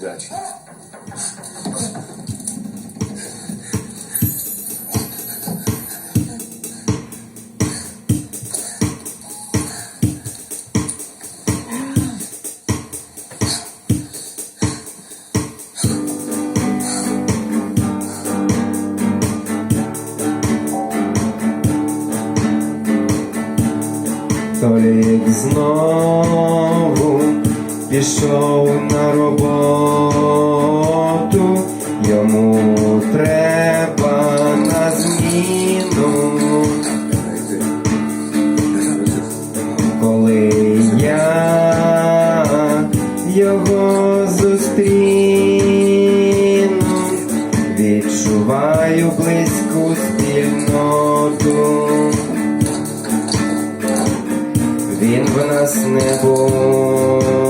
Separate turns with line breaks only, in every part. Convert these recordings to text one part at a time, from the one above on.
удачи.
Толик знал. Пішов на роботу, йому треба на зміну, коли я його зустріну, відчуваю близьку спільноту. Він в нас не був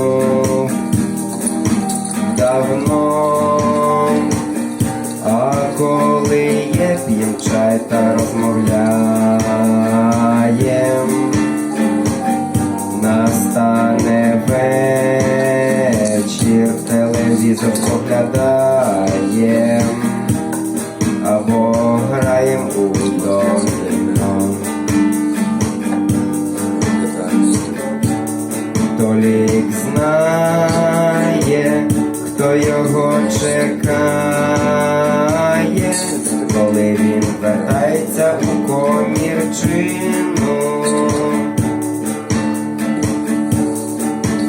давно, а коли є п'єм чай та розмовляєм, настане вечір, телевізор поглядаєм, або граєм у доміно. Толік знає, його чекає, коли він вертається у комірчину.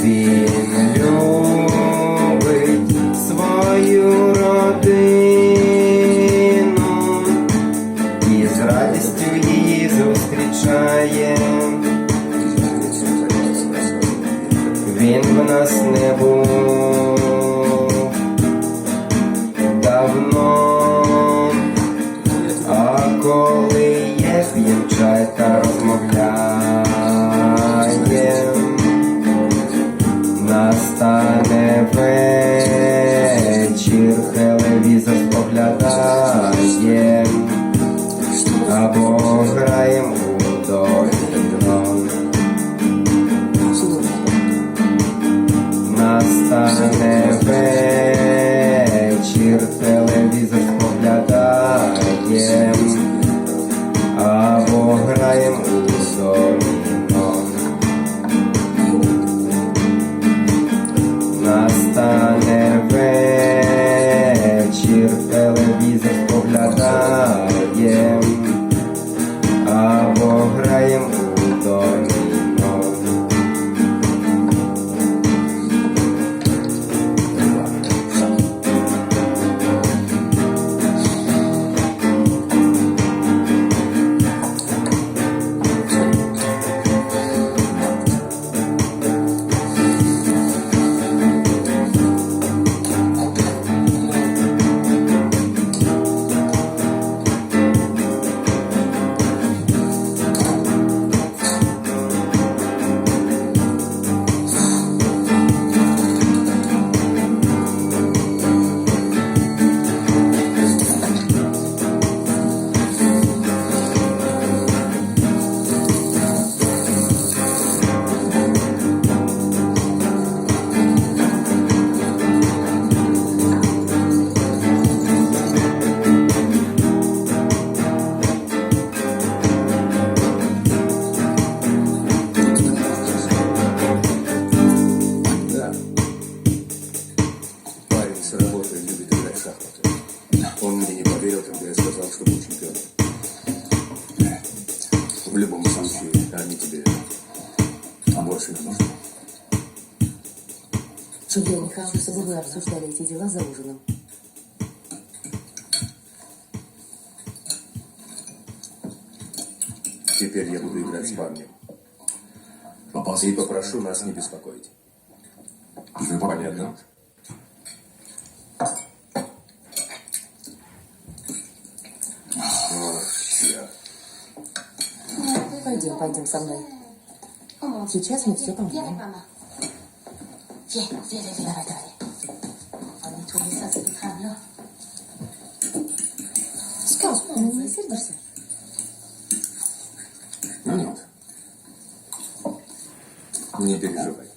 Він любить свою родину і з радістю її зустрічає. Він в нас не був Настане вечір,
Судья не хочу, чтобы вы обсуждали эти дела за ужином.
Теперь я буду играть с парнем. И попрошу нас не беспокоить. Понятно? Черт.
Пойдем, пойдем со мной. Сейчас мы все поменяем. Давай, давай.
Скажи, не
сердишься? Нет. Не переживай.